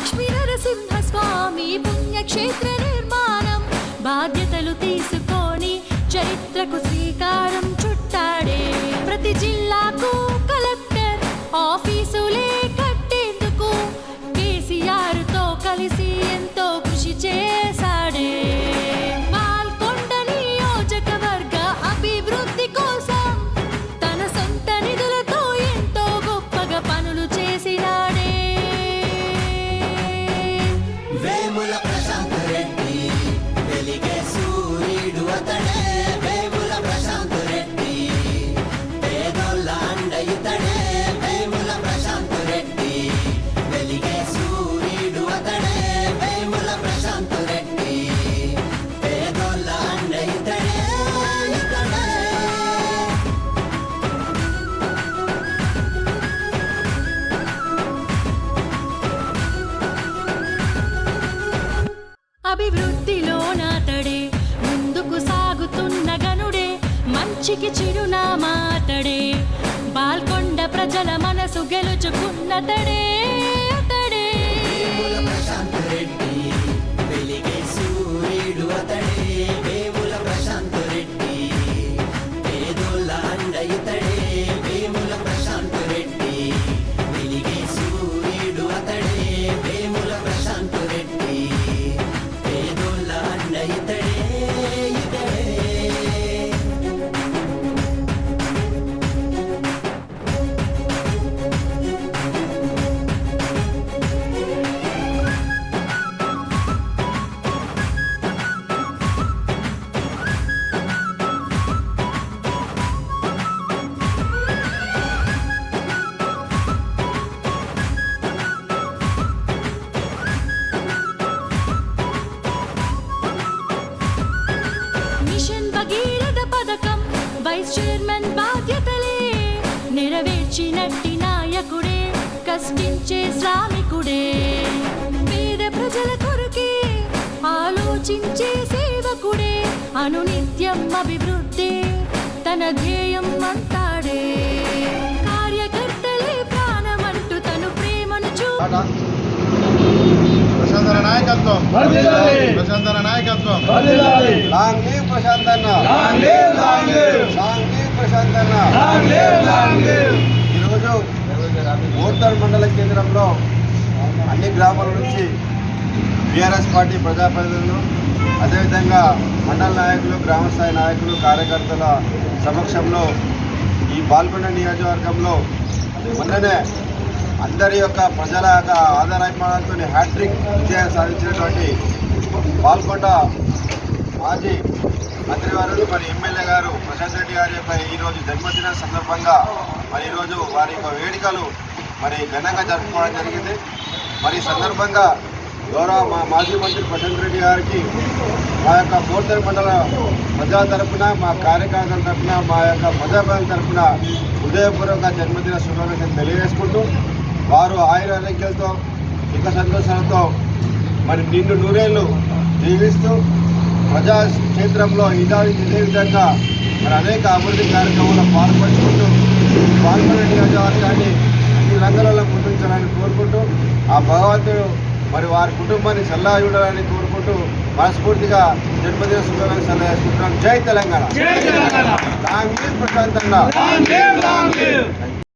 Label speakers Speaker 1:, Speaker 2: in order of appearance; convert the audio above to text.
Speaker 1: లక్ష్మీ నరసింహ స్వామి పుణ్యక్షేత్ర నిర్మాణం బాధ్యతలు తీసుకొని చరిత్రకు శ్రీకారం గెలుచుకున్నతడే
Speaker 2: మిషన్ భగీరథ పథకం వైస్ చైర్మన్ బాధ్యతలే
Speaker 1: నెరవేర్చినట్టి నాయకుడే కష్టించే శ్రామికుడే పేద ప్రజల కొరకే ఆలోచించే సేవకుడే అనునిత్యం అభివృద్ధి తన ధ్యేయం అంటాడే కార్యకర్తలే ప్రాణమంటూ తను ప్రేమను చూ
Speaker 3: లాంగ్ లీవ్ ప్రశాంత్ అన్న. Long leave long leave. ఈరోజు ఓర్దల్ మండల కేంద్రంలో అన్ని గ్రామాల నుంచి బీఆర్ఎస్ పార్టీ ప్రజాప్రతినిధులు అదేవిధంగా మండల నాయకులు గ్రామస్థాయి నాయకులు కార్యకర్తల సమక్షంలో ఈ పాల్గొండ నియోజకవర్గంలో మొన్ననే అందరి యొక్క ప్రజల యొక్క ఆధారాభిమానంతో హ్యాట్రిక్ విజయం సాధించినటువంటి పాల్గొండ మాజీ మంత్రివారులు మరి ఎమ్మెల్యే గారు ప్రశాంత్ రెడ్డి గారి యొక్క ఈరోజు జన్మదిన సందర్భంగా మరి ఈరోజు వారి యొక్క వేడుకలు మరి ఘనంగా జరుపుకోవడం జరిగింది. మరి సందర్భంగా గౌరవ మా మాజీ మంత్రి ప్రశాంత్ రెడ్డి గారికి మా యొక్క పోర్తల్ మండల ప్రజల తరఫున మా కార్యకర్తల తరపున మా యొక్క ప్రజాప్రజల తరఫున హృదయపూర్వక జన్మదిన శుభాకాంక్షలు తెలియజేసుకుంటూ వారు ఆయుర ఆరోగ్యాలతో సుఖ సంతోషాలతో మరి నిండు నూరేళ్ళు జీవిస్తూ ప్రజా క్షేత్రంలో ఇదే ఇదే విధంగా మరి అనేక అభివృద్ధి కార్యక్రమాల్లో పాల్పంచుకుంటూ పాల్గొనే నియోజకవర్గాన్ని అన్ని రంగాలలో ముందుంచాలని కోరుకుంటూ ఆ భగవంతుడు మరి వారి కుటుంబాన్ని సలహా చూడాలని కోరుకుంటూ మనస్ఫూర్తిగా జన్మదిన శుభాకాంక్షలు తెలియజేసుకుంటున్నాం జై తెలంగాణ. లాంగ్ లీవ్ ప్రశాంత్ అన్న